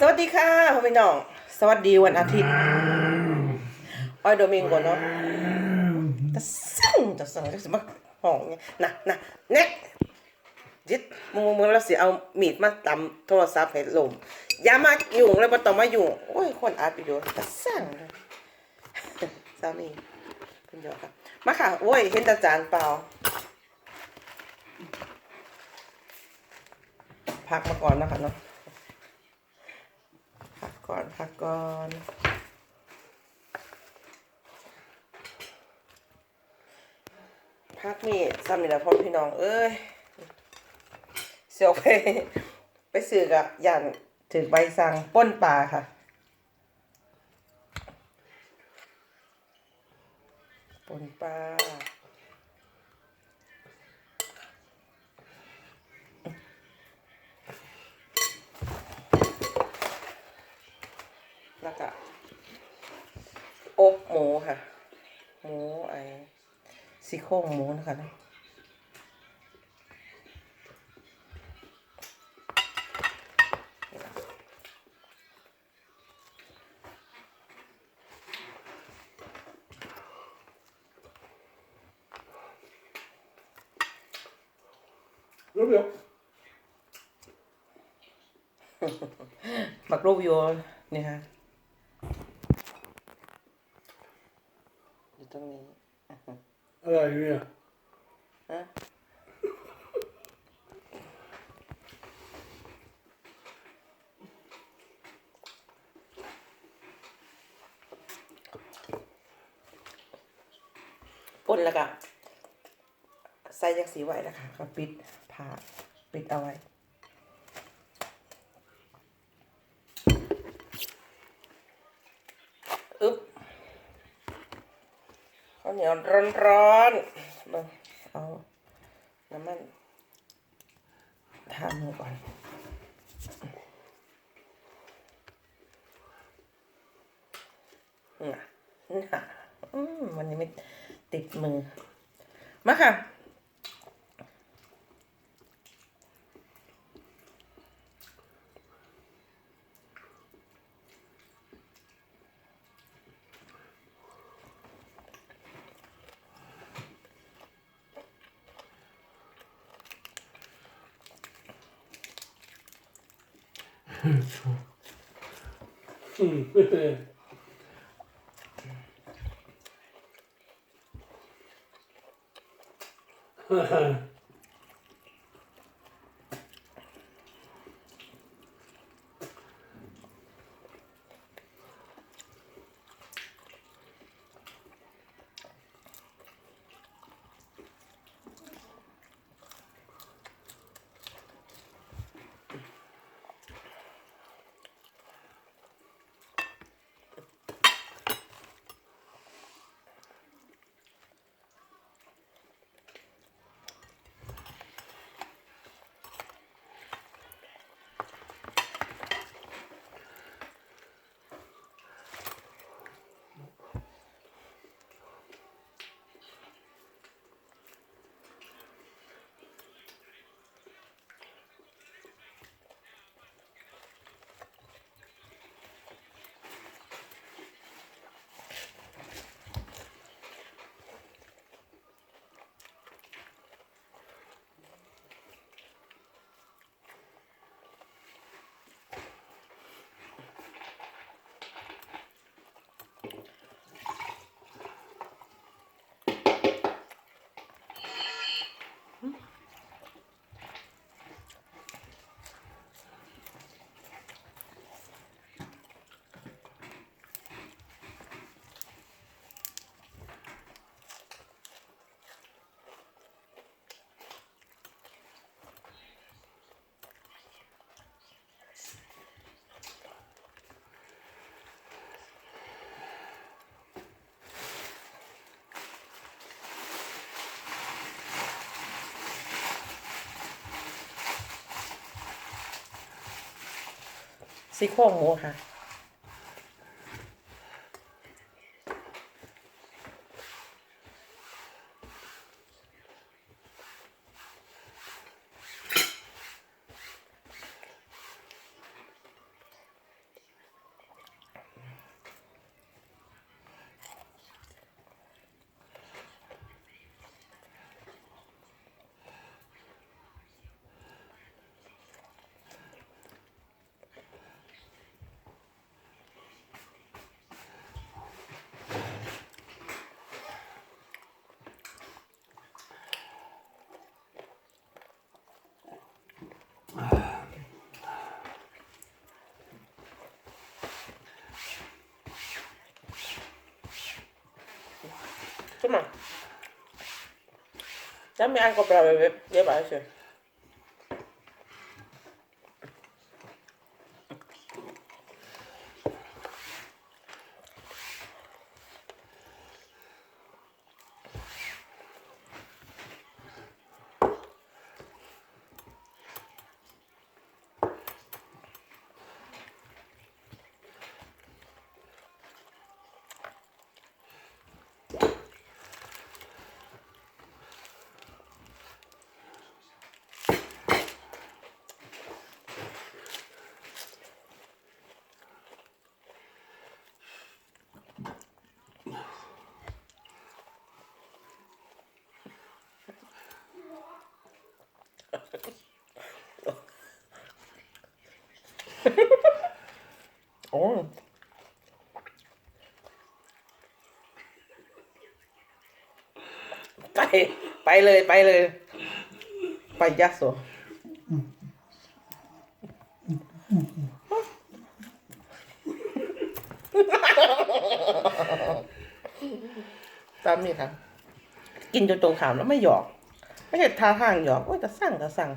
สวัสดีค่ะพ่อพี่น้อง สวัสดีวันอาทิตย์ออยโดมิงโกเนาะตะสั่งตะสั่งจะสิมาห้องเนี่ยนะนะเน็กจิตมึงมึงแล้วสิเอามีดมาตำโทรศัพท์ให้ลมอย่ามายุ่งเลยบ่ต้องมายุ่งโอ้ยคนอัดวิดีโอตะสั่งเลยสามีเพิ่นยอครับมาค่ะโอ้ยเห็นตาจานเปล่าพักมาก่อนนะคะเนาะ ก่อนพักก่อนพักนี่ซ้ำนี่แหละพ่อพี่น้อง เอ้ยเสียวไป ไปสื่อกะย่านถึงใบสั่งป้นปลาค่ะ แล้วก็อบหมูค่ะ หมูไอ้ซี่โครงหมูนะคะเนาะรู้เปล่าหมักรูปโยนนี่ค่ะ อยู่ตรงนี้ อะไรเนี่ยฮะป่นแล้วก็ใส่ยักษ์สีไว้แล้วค่ะก็ปิดผ้าปิดเอาไว้ อึ๊บ ข้าวเหนียวร้อนๆเบิ่งเอาน้ำมันทามือก่อนน่ะน่ะอืมวันนี้ไม่ติดมือ มาค่ะ อืม ซี่โครงหมูค่ะ Değil mi? Sen bir en kopya ver, ver, ver, ver. ไปเลยไปเลย ไปยัดโซตามนี่ครับ กินจนตรงขามแล้วไม่หยอก ไม่ใช่ท่าทางหยอกโอ้ยจะสั่งจะสั่ง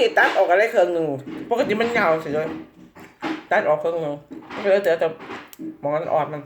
นี่ตัดออกก็ได้เครื่องหนึ่งปกติมันยาวสิเลยตัดออกเครื่องหนึ่งก็เลยเจอแต่มองนั้นอ่อนมัน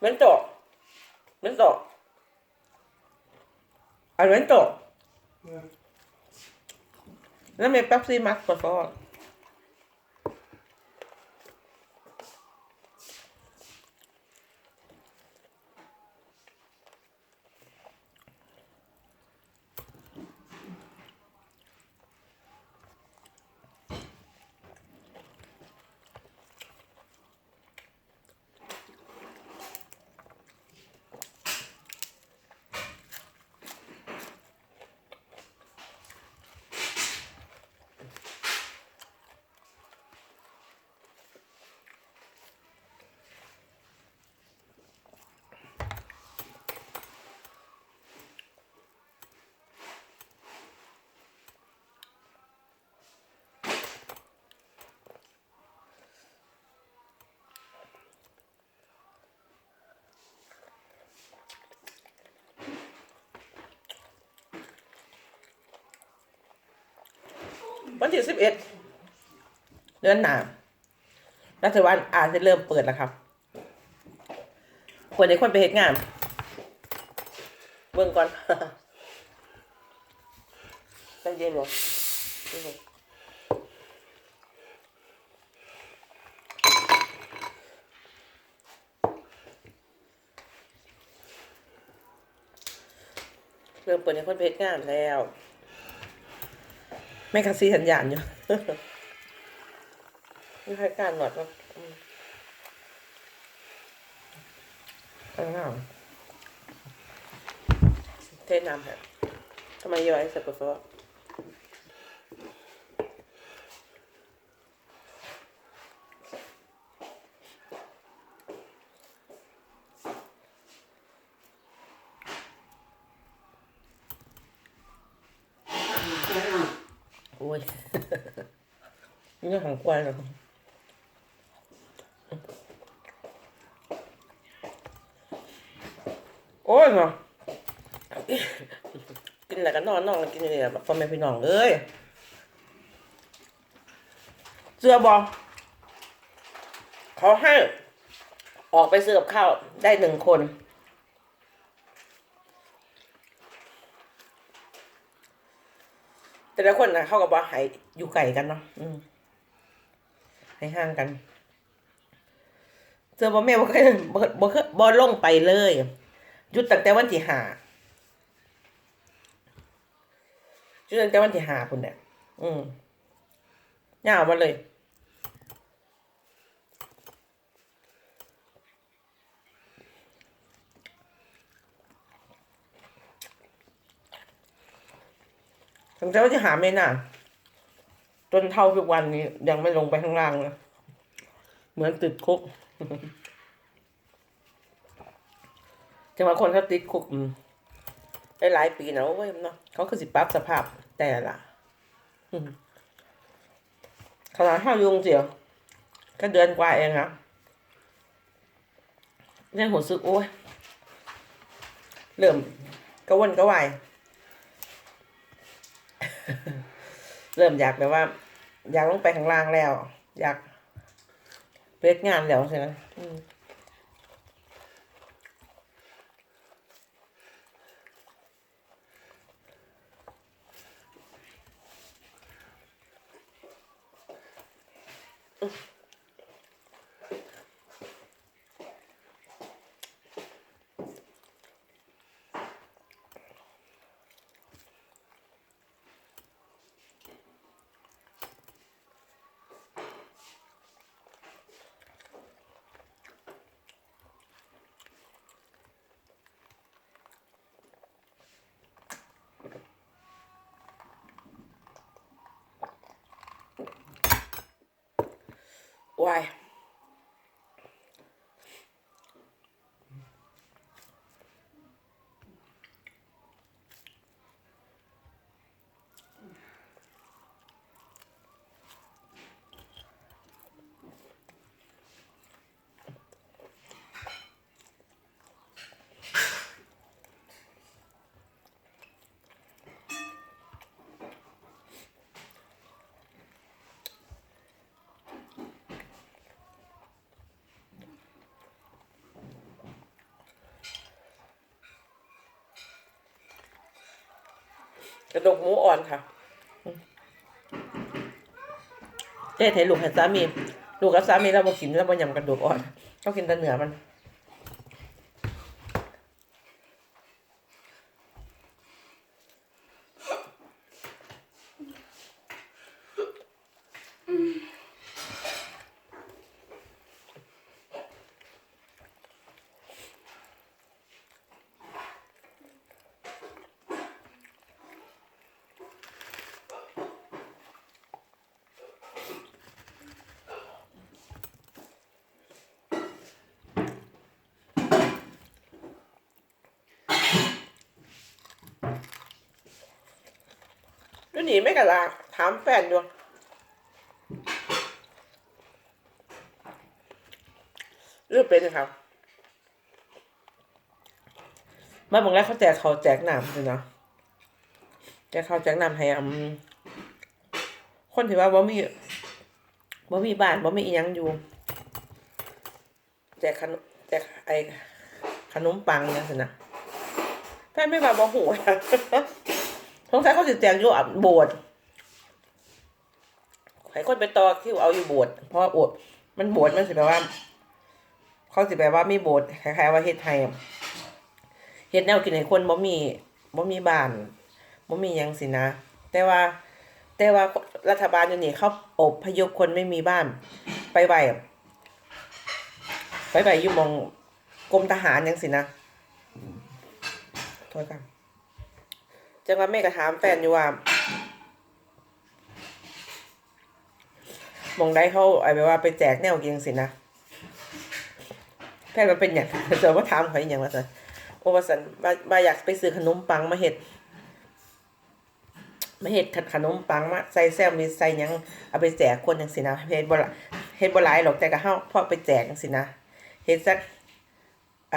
Bento. Bento. Al bento. Dame Pepsi Max, por favor. วันที่สิบเอ็ดเดือนหนารัฐบาลอาจจะเริ่มเปิดแล้วครับควรจะคนไปเหตุงาน เบิ่งก่อนใจเย็นหรอเริ่มเปิดในคนไปเหตุงานแล้วแม่คาซีสัญญาณอยู่นี่ใครการหนวดมั้งอืมข้างหน้าเทน้ำฮะทำไมเยอะไอ้เสร็จปุ๊บ รื่อกวนหรอกโอ้ยเนาะกินอะไรกันนอนนอนกินอะไรแบบพ่อแม่พี่น้องเอ้ยเสื้อบอกเขาให้ออกไปซื้อกับข้าวได้หนึ่งคน แต่ละคนนะเขาก็บอกให้อยู่ไก่กันเนาะอืม ให้ห่างกันเจอบ่แม่บ่เคยบ่บ่เคยบ่ลงไปเลยหยุดตั้งแต่วันที่ห้าหยุดตั้งแต่วันที่ห้าพุ่นเนี่ยอืมยาวมาเลยตั้งแต่วันที่หาไม่น่า จนเท่าทุกวันนี้ยังไม่ลงไปข้างล่างเลยเหมือนติดคุกจังหวะคนเขาติดคุกได้หลายปีนะเว้ยเนาะเขาคือสิปรับสภาพแต่ละขนาดห้ายุงเสียวก็เดือนกว่าเองครับเรื่องหัวซึกโอ้ยเริ่มกระวนกระวาย เริ่มอยากแบบว่า อยากลงไปข้างล่างแล้ว อยากเลิกงานแล้วใช่ไหมอืม ว ระดกหมูอ่อนค่ะเจ๊เทลูกให้สามี ลูกกับสามีเราบอกินแล้วบ่ยำกระดูกอ่อนเขากินแต่เนื้อมัน แล้วหนีไม่กระลาถามแฟนอยู่เลือกเป็นครับ มาบอกแล้วเขาแจกเขาวแจกน้ำเลยเนาะแจกเขาวแจกน้ำให้อืมคนที่ว่าบ่มีบ่มีบ้านบ่มีอีหยังอยู่แจกขนมแจกไอขนมปังเนี่ยสินะแฟนไม่มาบอกหู สงสัยเขาสิแจกอยู่อะโบสถ์ให้คนไปต่อคิวเอาอยู่โบสถ์เพราะว่าโบสถ์มันโบสถ์มันสิแปลว่า เขาสิแปลว่ามีโบสถ์คล้ายๆว่าเฮ็ดไทยเฮ็ดแนวกินให้คนบ่มีบ่มีบ้านบ่มียังสินะ แต่ว่า แต่ว่ารัฐบาลอยู่นี่เขาอบพยพคนไม่มีบ้าน ไปไว้ไปไว้อยู่มองกรมทหารยังสินะโทษค่ะ จังว่าแม่ก็ถามแฟนอยู่ว่ามองได้เขาไอ้แบบว่าไปแจกแนวกินสินะแฟนมันเป็นอย่างเจอว่าถามเขาอย่างว่าสันโอ้ว่าสันว่าว่าอยากไปซื้อขนมปังมาเห็ดมาเห็ดขนมปังมาใส่แซมมีใส่ยังเอาไปแจกคนอย่างสินะเฮ็ดบ่ละเฮ็ดบ่หลายหรอกแต่ก็เฮาพอไปแจกจังสินะเฮ็ดสักไอ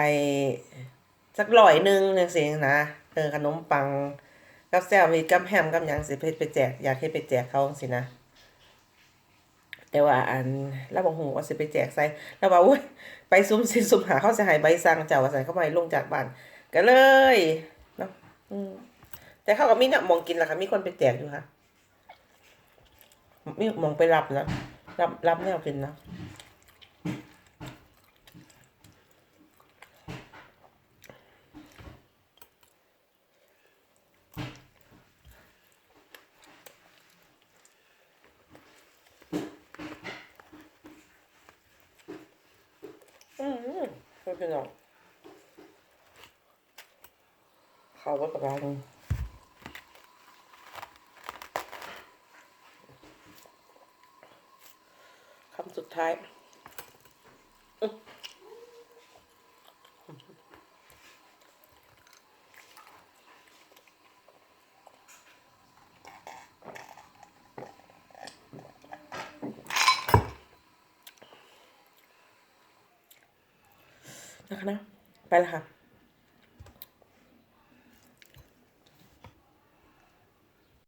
สักร้อยหนึงจังซี่นะเออขนมปัง กับแซวมีกับแฮมกับหยังสิไปไปแจก อยากให้ไปแจกเขาสินะ แต่ว่าอันเราบอกหูว่าสิไปแจกใส่แล้วว่าอุ้ยไปซุ่มสิซุ่มหาเขาจะหายใบสั่งเจ้าว่าใส่เข้ามาลงจากบ้านก็เลยเนาะอืมแต่เขาก็มีเนี่ยมองกินแหละค่ะมีคนไปแจกอยู่ค่ะมีมองไปรับแล้วรับรับแนวกินนะอืมไม่เป็นหรอกเขาก็กระไรนึง คำ สุดท้าย